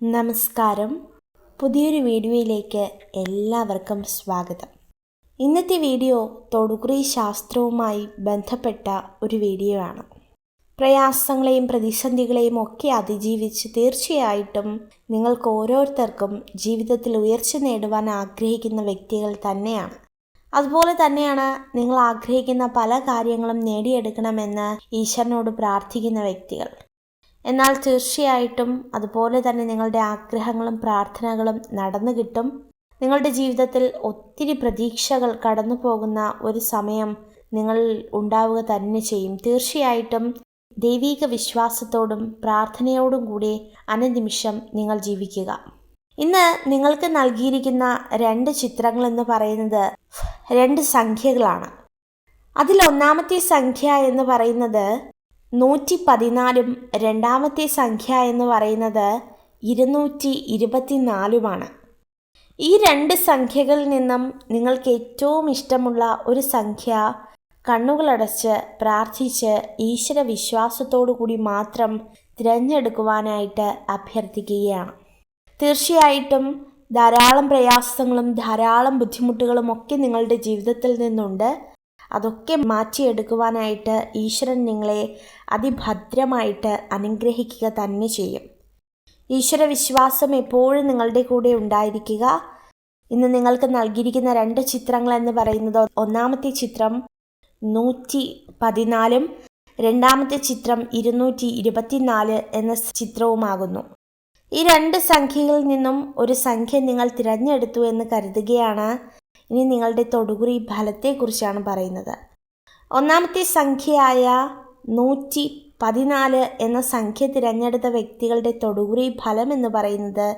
നമസ്കാരം. പുതിയൊരു വീഡിയോയിലേക്ക് എല്ലാവർക്കും സ്വാഗതം. ഇന്നത്തെ വീഡിയോ തൊടുകുറി ശാസ്ത്രവുമായി ബന്ധപ്പെട്ട ഒരു വീഡിയോ ആണ്. പ്രയാസങ്ങളെയും പ്രതിസന്ധികളെയും ഒക്കെ അതിജീവിച്ച് തീർച്ചയായിട്ടും നിങ്ങൾക്ക് ഓരോരുത്തർക്കും ജീവിതത്തിൽ ഉയർച്ച നേടുവാൻ ആഗ്രഹിക്കുന്ന വ്യക്തികൾ തന്നെയാണ്. അതുപോലെ തന്നെയാണ് നിങ്ങൾ ആഗ്രഹിക്കുന്ന പല കാര്യങ്ങളും നേടിയെടുക്കണമെന്ന് ഈശ്വരനോട് പ്രാർത്ഥിക്കുന്ന വ്യക്തികൾ. എന്നാൽ തീർച്ചയായിട്ടും അതുപോലെ തന്നെ നിങ്ങളുടെ ആഗ്രഹങ്ങളും പ്രാർത്ഥനകളും നടന്നു കിട്ടും. നിങ്ങളുടെ ജീവിതത്തിൽ ഒത്തിരി പ്രതീക്ഷകൾ കടന്നു പോകുന്ന ഒരു സമയം നിങ്ങൾ ഉണ്ടാവുക തന്നെ ചെയ്യും. തീർച്ചയായിട്ടും ദൈവീക വിശ്വാസത്തോടും പ്രാർത്ഥനയോടും കൂടി അനുനിമിഷം നിങ്ങൾ ജീവിക്കുക. ഇന്ന് നിങ്ങൾക്ക് നൽകിയിരിക്കുന്ന രണ്ട് ചിത്രങ്ങൾ എന്ന് പറയുന്നത് രണ്ട് സംഖ്യകളാണ്. അതിൽ ഒന്നാമത്തെ സംഖ്യ എന്ന് പറയുന്നത് നൂറ്റി പതിനാലും രണ്ടാമത്തെ സംഖ്യ എന്ന് പറയുന്നത് ഇരുന്നൂറ്റി ഇരുപത്തിനാലുമാണ് ഈ രണ്ട് സംഖ്യകളിൽ നിന്നും നിങ്ങൾക്ക് ഏറ്റവും ഇഷ്ടമുള്ള ഒരു സംഖ്യ കണ്ണുകളടച്ച് പ്രാർത്ഥിച്ച് ഈശ്വര വിശ്വാസത്തോടു കൂടി മാത്രം തിരഞ്ഞെടുക്കുവാനായിട്ട് അഭ്യർത്ഥിക്കുകയാണ്. തീർച്ചയായിട്ടും ധാരാളം പ്രയാസങ്ങളും ധാരാളം ബുദ്ധിമുട്ടുകളും ഒക്കെ നിങ്ങളുടെ ജീവിതത്തിൽ നിന്നുണ്ട്. അതൊക്കെ മാറ്റിയെടുക്കുവാനായിട്ട് ഈശ്വരൻ നിങ്ങളെ അതിഭദ്രമായിട്ട് അനുഗ്രഹിക്കുക തന്നെ ചെയ്യും. ഈശ്വര വിശ്വാസം എപ്പോഴും നിങ്ങളുടെ കൂടെ ഉണ്ടായിരിക്കുക. ഇന്ന് നിങ്ങൾക്ക് നൽകിയിരിക്കുന്ന രണ്ട് ചിത്രങ്ങൾ എന്ന് പറയുന്നത് ഒന്നാമത്തെ ചിത്രം നൂറ്റി പതിനാലും രണ്ടാമത്തെ ചിത്രം ഇരുന്നൂറ്റി ഇരുപത്തിനാല് എന്ന ചിത്രവുമാകുന്നു. ഈ രണ്ട് സംഖ്യകളിൽ നിന്നും ഒരു സംഖ്യ നിങ്ങൾ തിരഞ്ഞെടുത്തു എന്ന് കരുതുകയാണ്. ഇനി നിങ്ങളുടെ തൊടുകുറി ഫലത്തെക്കുറിച്ചാണ് പറയുന്നത്. ഒന്നാമത്തെ സംഖ്യയായ നൂറ്റി പതിനാല് എന്ന സംഖ്യ തിരഞ്ഞെടുത്ത വ്യക്തികളുടെ തൊടുകുറി ഫലം എന്ന് പറയുന്നത്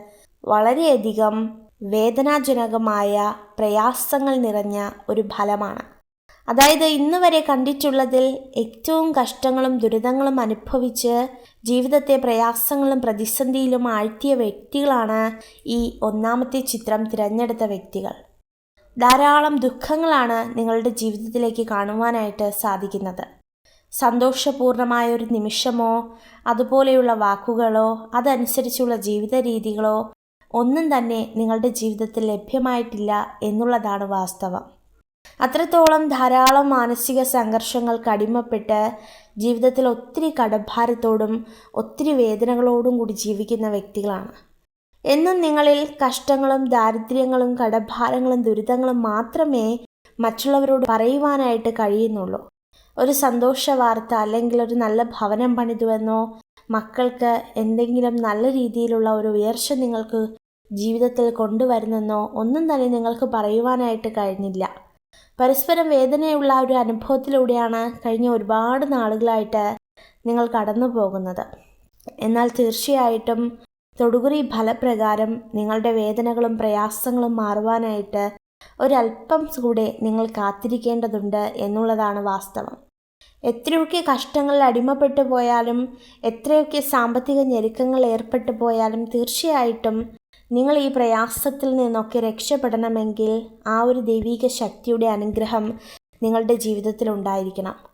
വളരെയധികം വേദനാജനകമായ പ്രയാസങ്ങൾ നിറഞ്ഞ ഒരു ഫലമാണ്. അതായത് ഇന്ന് വരെ കണ്ടിട്ടുള്ളതിൽ ഏറ്റവും കഷ്ടങ്ങളും ദുരിതങ്ങളും അനുഭവിച്ച് ജീവിതത്തെ പ്രയാസങ്ങളും പ്രതിസന്ധിയിലും ആഴ്ത്തിയ വ്യക്തികളാണ് ഈ ഒന്നാമത്തെ ചിത്രം തിരഞ്ഞെടുത്ത വ്യക്തികൾ. ധാരാളം ദുഃഖങ്ങളാണ് നിങ്ങളുടെ ജീവിതത്തിലേക്ക് കാണുവാനായിട്ട് സാധിക്കുന്നത്. സന്തോഷപൂർണമായ ഒരു നിമിഷമോ അതുപോലെയുള്ള വാക്കുകളോ അതനുസരിച്ചുള്ള ജീവിത രീതികളോ ഒന്നും തന്നെ നിങ്ങളുടെ ജീവിതത്തിൽ ലഭ്യമായിട്ടില്ല എന്നുള്ളതാണ് വാസ്തവം. അത്രത്തോളം ധാരാളം മാനസിക സംഘർഷങ്ങൾ കടിമപ്പെട്ട് ജീവിതത്തിൽ ഒത്തിരി കടഭാരത്തോടും ഒത്തിരി വേദനകളോടും കൂടി ജീവിക്കുന്ന വ്യക്തികളാണ്. എന്നും നിങ്ങളിൽ കഷ്ടങ്ങളും ദാരിദ്ര്യങ്ങളും കടഭാരങ്ങളും ദുരിതങ്ങളും മാത്രമേ മറ്റുള്ളവരോട് പറയുവാനായിട്ട് കഴിയുന്നുള്ളൂ. ഒരു സന്തോഷ വാർത്ത അല്ലെങ്കിൽ ഒരു നല്ല ഭവനം പണിതുവെന്നോ മക്കൾക്ക് എന്തെങ്കിലും നല്ല രീതിയിലുള്ള ഒരു ഉയർച്ച നിങ്ങൾക്ക് ജീവിതത്തിൽ കൊണ്ടുവരുന്നെന്നോ ഒന്നും തന്നെ നിങ്ങൾക്ക് പറയുവാനായിട്ട് കഴിഞ്ഞില്ല. പരസ്പരം വേദനയുള്ള ഒരു അനുഭവത്തിലൂടെയാണ് കഴിഞ്ഞ ഒരുപാട് നാളുകളായിട്ട് നിങ്ങൾ കടന്നു പോകുന്നത് എന്നാൽ തീർച്ചയായിട്ടും തൊടുകുറി ഫലപ്രകാരം നിങ്ങളുടെ വേദനകളും പ്രയാസങ്ങളും മാറുവാനായിട്ട് ഒരല്പം കൂടെ നിങ്ങൾ കാത്തിരിക്കേണ്ടതുണ്ട് എന്നുള്ളതാണ് വാസ്തവം. എത്രയൊക്കെ കഷ്ടങ്ങളിൽ അടിമപ്പെട്ടു പോയാലും എത്രയൊക്കെ സാമ്പത്തിക ഞെരുക്കങ്ങൾ ഏർപ്പെട്ടു പോയാലും തീർച്ചയായിട്ടും നിങ്ങൾ ഈ പ്രയാസത്തിൽ നിന്നൊക്കെ രക്ഷപ്പെടണമെങ്കിൽ ആ ഒരു ദൈവിക ശക്തിയുടെ അനുഗ്രഹം നിങ്ങളുടെ ജീവിതത്തിൽ ഉണ്ടായിരിക്കണം.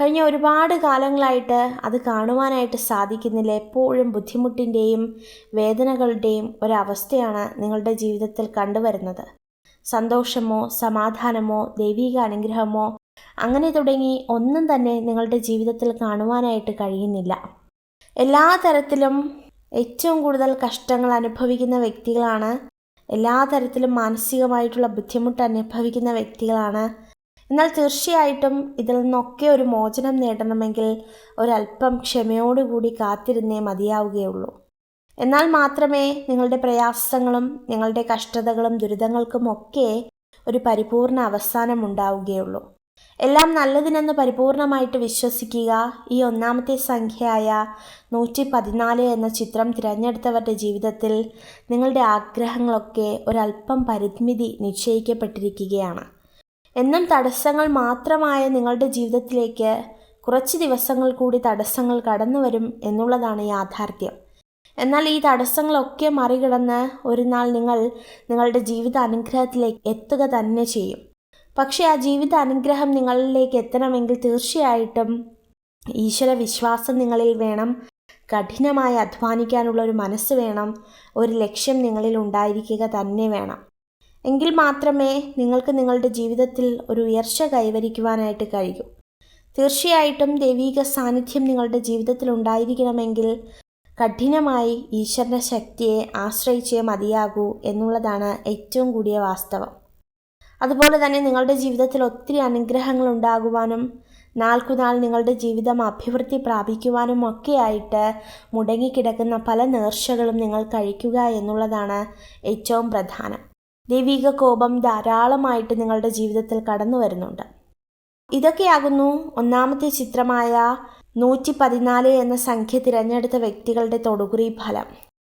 കഴിഞ്ഞ ഒരുപാട് കാലങ്ങളായിട്ട് അത് കാണുവാനായിട്ട് സാധിക്കുന്നില്ല. എപ്പോഴും ബുദ്ധിമുട്ടിന്റെയും വേദനകളുടെയും ഒരവസ്ഥയാണ് നിങ്ങളുടെ ജീവിതത്തിൽ കണ്ടുവരുന്നത്. സന്തോഷമോ സമാധാനമോ ദൈവിക അനുഗ്രഹമോ അങ്ങനെ തുടങ്ങി ഒന്നും തന്നെ നിങ്ങളുടെ ജീവിതത്തിൽ കാണുവാനായിട്ട് കഴിയുന്നില്ല. എല്ലാ തരത്തിലും ഏറ്റവും കൂടുതൽ കഷ്ടങ്ങൾ അനുഭവിക്കുന്ന വ്യക്തികളാണ്. എല്ലാ തരത്തിലും മാനസികമായിട്ടുള്ള ബുദ്ധിമുട്ട് അനുഭവിക്കുന്ന വ്യക്തികളാണ്. എന്നാൽ തീർച്ചയായിട്ടും ഇതിൽ നിന്നൊക്കെ ഒരു മോചനം നേടണമെങ്കിൽ ഒരല്പം ക്ഷമയോടുകൂടി കാത്തിരുന്നേ മതിയാവുകയുള്ളൂ. എന്നാൽ മാത്രമേ നിങ്ങളുടെ പ്രയാസങ്ങളും നിങ്ങളുടെ കഷ്ടതകളും ദുരിതങ്ങൾക്കും ഒക്കെ ഒരു പരിപൂർണ അവസാനം ഉണ്ടാവുകയുള്ളൂ. എല്ലാം നല്ലതിനെന്ന് പരിപൂർണമായിട്ട് വിശ്വസിക്കുക ഈ ഒന്നാമത്തെ സംഖ്യയായ നൂറ്റി പതിനാല് എന്ന ചിത്രം തിരഞ്ഞെടുത്തവരുടെ ജീവിതത്തിൽ നിങ്ങളുടെ ആഗ്രഹങ്ങളൊക്കെ ഒരല്പം പരിമിതി നിശ്ചയിക്കപ്പെട്ടിരിക്കുകയാണ്. എന്നും തടസ്സങ്ങൾ മാത്രമായ നിങ്ങളുടെ ജീവിതത്തിലേക്ക് കുറച്ച് ദിവസങ്ങൾ കൂടി തടസ്സങ്ങൾ കടന്നു വരും എന്നുള്ളതാണ് യാഥാർത്ഥ്യം. എന്നാൽ ഈ തടസ്സങ്ങളൊക്കെ മറികടന്ന് ഒരു നാൾ നിങ്ങൾ നിങ്ങളുടെ ജീവിത അനുഗ്രഹത്തിലേക്ക് എത്തുക തന്നെ ചെയ്യും. പക്ഷേ ആ ജീവിത അനുഗ്രഹം നിങ്ങളിലേക്ക് എത്തണമെങ്കിൽ തീർച്ചയായിട്ടും ഈശ്വര വിശ്വാസം നിങ്ങളിൽ വേണം. കഠിനമായി അധ്വാനിക്കാനുള്ള ഒരു മനസ്സ് വേണം. ഒരു ലക്ഷ്യം നിങ്ങളിൽ ഉണ്ടായിരിക്കുക തന്നെ വേണം. എങ്കിൽ മാത്രമേ നിങ്ങൾക്ക് നിങ്ങളുടെ ജീവിതത്തിൽ ഒരു ഉയർച്ച കൈവരിക്കുവാനായിട്ട് കഴിയൂ. തീർച്ചയായിട്ടും ദൈവീക സാന്നിധ്യം നിങ്ങളുടെ ജീവിതത്തിൽ ഉണ്ടായിരിക്കണമെങ്കിൽ കഠിനമായി ഈശ്വരന്റെ ശക്തിയെ ആശ്രയിച്ചേ മതിയാകൂ എന്നുള്ളതാണ് ഏറ്റവും കൂടിയ വാസ്തവം. അതുപോലെ തന്നെ നിങ്ങളുടെ ജീവിതത്തിൽ ഒത്തിരി അനുഗ്രഹങ്ങൾ ഉണ്ടാകുവാനും നാൾക്കുനാൾ നിങ്ങളുടെ ജീവിതം അഭിവൃദ്ധി പ്രാപിക്കുവാനും ഒക്കെയായിട്ട് മുടങ്ങിക്കിടക്കുന്ന പല നേർച്ചകളും നിങ്ങൾ കഴിക്കുക എന്നുള്ളതാണ് ഏറ്റവും പ്രധാനം. ദൈവിക കോപം ധാരാളമായിട്ട് നിങ്ങളുടെ ജീവിതത്തിൽ കടന്നു വരുന്നുണ്ട്. ഇതൊക്കെയാകുന്നു ഒന്നാമത്തെ ചിത്രമായ നൂറ്റി പതിനാല് എന്ന സംഖ്യ തിരഞ്ഞെടുത്ത വ്യക്തികളുടെ തൊടുകുറി ഫലം.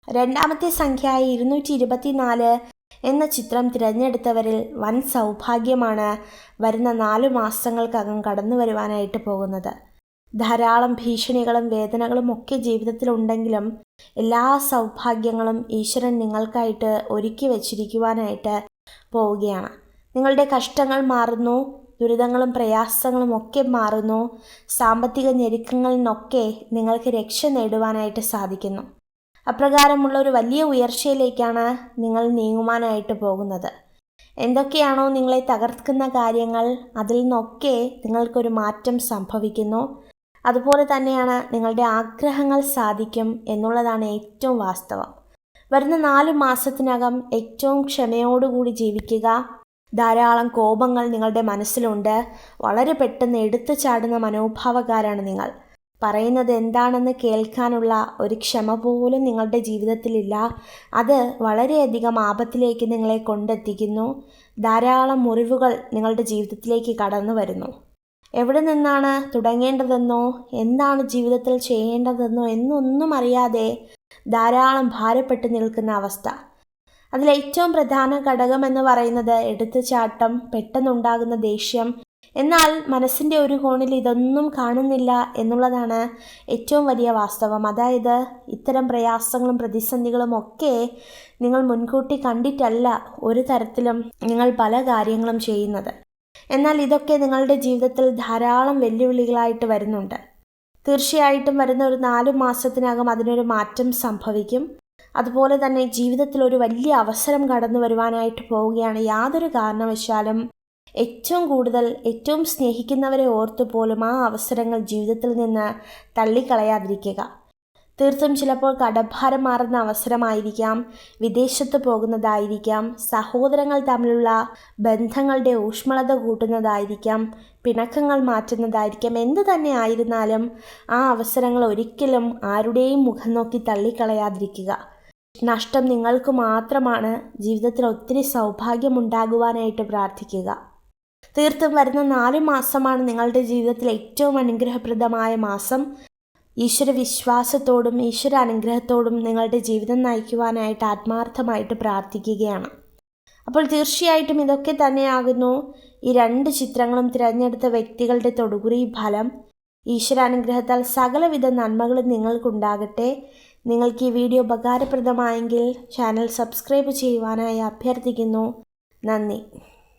രണ്ടാമത്തെ സംഖ്യയായ ഇരുന്നൂറ്റി ഇരുപത്തിനാല് എന്ന ചിത്രം തിരഞ്ഞെടുത്തവരിൽ വൻ സൗഭാഗ്യമാണ് വരുന്ന നാലു മാസങ്ങൾക്കകം കടന്നു വരുവാനായിട്ട് പോകുന്നത്. ധാരാളം ഭീഷണികളും വേദനകളും ഒക്കെ ജീവിതത്തിൽ ഉണ്ടെങ്കിലും എല്ലാ സൗഭാഗ്യങ്ങളും ഈശ്വരൻ നിങ്ങൾക്കായിട്ട് ഒരുക്കി വച്ചിരിക്കുവാനായിട്ട് പോവുകയാണ്. നിങ്ങളുടെ കഷ്ടങ്ങൾ മാറുന്നു ദുരിതങ്ങളും പ്രയാസങ്ങളും ഒക്കെ മാറുന്നു സാമ്പത്തിക ഞെരുക്കങ്ങളിൽ നിന്നൊക്കെ നിങ്ങൾക്ക് രക്ഷ നേടുവാനായിട്ട് സാധിക്കുന്നു. അപ്രകാരമുള്ള ഒരു വലിയ ഉയർച്ചയിലേക്കാണ് നിങ്ങൾ നീങ്ങുവാനായിട്ട് പോകുന്നത്. എന്തൊക്കെയാണോ നിങ്ങളെ തകർക്കുന്ന കാര്യങ്ങൾ അതിൽ നിന്നൊക്കെ നിങ്ങൾക്കൊരു മാറ്റം സംഭവിക്കുന്നു. അതുപോലെ തന്നെയാണ് നിങ്ങളുടെ ആഗ്രഹങ്ങൾ സാധിക്കും എന്നുള്ളതാണ് ഏറ്റവും വാസ്തവം. വരുന്ന നാല് മാസത്തിനകം ഏറ്റവും ക്ഷമയോടുകൂടി ജീവിക്കുക. ധാരാളം കോപങ്ങൾ നിങ്ങളുടെ മനസ്സിലുണ്ട്. വളരെ പെട്ടെന്ന് എടുത്തു ചാടുന്ന മനോഭാവക്കാരാണ് നിങ്ങൾ. പറയുന്നത് എന്താണെന്ന് കേൾക്കാനുള്ള ഒരു ക്ഷമ പോലും നിങ്ങളുടെ ജീവിതത്തിലില്ല. അത് വളരെയധികം ആപത്തിലേക്ക് നിങ്ങളെ കൊണ്ടെത്തിക്കുന്നു. ധാരാളം മുറിവുകൾ നിങ്ങളുടെ ജീവിതത്തിലേക്ക് കടന്നു വരുന്നു. എവിടെ നിന്നാണ് തുടങ്ങേണ്ടതെന്നോ? എന്താണ് ജീവിതത്തിൽ ചെയ്യേണ്ടതെന്നോ എന്നൊന്നും അറിയാതെ ധാരാളം ഭാരപ്പെട്ട് നിൽക്കുന്ന അവസ്ഥ. അതിലേറ്റവും പ്രധാന ഘടകം എന്ന് പറയുന്നത് എടുത്തുചാട്ടം പെട്ടെന്നുണ്ടാകുന്ന ദേഷ്യം. എന്നാൽ മനസ്സിന്റെ ഒരു കോണിൽ ഇതൊന്നും കാണുന്നില്ല എന്നുള്ളതാണ് ഏറ്റവും വലിയ വാസ്തവം. അതായത് ഇത്തരം പ്രയാസങ്ങളും പ്രതിസന്ധികളും ഒക്കെ നിങ്ങൾ മുൻകൂട്ടി കണ്ടിട്ടല്ല ഒരു തരത്തിലും നിങ്ങൾ പല കാര്യങ്ങളും ചെയ്യുന്നത്. എന്നാൽ ഇതൊക്കെ നിങ്ങളുടെ ജീവിതത്തിൽ ധാരാളം വെല്ലുവിളികളായിട്ട് വരുന്നുണ്ട്. തീർച്ചയായിട്ടും വരുന്ന ഒരു നാലു മാസത്തിനകം അതിനൊരു മാറ്റം സംഭവിക്കും. അതുപോലെ തന്നെ ജീവിതത്തിൽ ഒരു വലിയ അവസരം കടന്നു വരുവാനായിട്ട് പോവുകയാണ് യാതൊരു കാരണവശാലും ഏറ്റവും കൂടുതൽ ഏറ്റവും സ്നേഹിക്കുന്നവരെ ഓർത്തു പോലും ആ അവസരങ്ങൾ ജീവിതത്തിൽ നിന്ന് തള്ളിക്കളയാതിരിക്കുക. തീർത്തും ചിലപ്പോൾ കടഭാരം മാറുന്ന അവസരമായിരിക്കാം. വിദേശത്ത് പോകുന്നതായിരിക്കാം. സഹോദരങ്ങൾ തമ്മിലുള്ള ബന്ധങ്ങളുടെ ഊഷ്മളത കൂട്ടുന്നതായിരിക്കാം. പിണക്കങ്ങൾ മാറ്റുന്നതായിരിക്കാം. എന്ത് തന്നെ ആയിരുന്നാലും ആ അവസരങ്ങൾ ഒരിക്കലും ആരുടെയും മുഖം നോക്കി തള്ളിക്കളയാതിരിക്കുക. നഷ്ടം നിങ്ങൾക്ക് മാത്രമാണ് ജീവിതത്തിൽ ഒത്തിരി സൗഭാഗ്യമുണ്ടാകുവാനായിട്ട് പ്രാർത്ഥിക്കുക. തീർത്തും വരുന്ന നാല് മാസമാണ് നിങ്ങളുടെ ജീവിതത്തിൽ ഏറ്റവും അനുഗ്രഹപ്രദമായ മാസം. ഈശ്വര വിശ്വാസത്തോടും ഈശ്വര അനുഗ്രഹത്തോടും നിങ്ങളുടെ ജീവിതം നയിക്കുവാനായിട്ട് ആത്മാർത്ഥമായിട്ട് പ്രാർത്ഥിക്കുകയാണ്. അപ്പോൾ തീർച്ചയായിട്ടും ഇതൊക്കെ തന്നെയാകുന്നു. ഈ രണ്ട് ചിത്രങ്ങളും തിരഞ്ഞെടുത്ത വ്യക്തികളുടെ തൊടുകുറി ഫലം ഈശ്വരാനുഗ്രഹത്താൽ സകലവിധ നന്മകളും നിങ്ങൾക്കുണ്ടാകട്ടെ. നിങ്ങൾക്ക് ഈ വീഡിയോ ഉപകാരപ്രദമായെങ്കിൽ ചാനൽ സബ്സ്ക്രൈബ് ചെയ്യുവാനായി അഭ്യർത്ഥിക്കുന്നു. നന്ദി.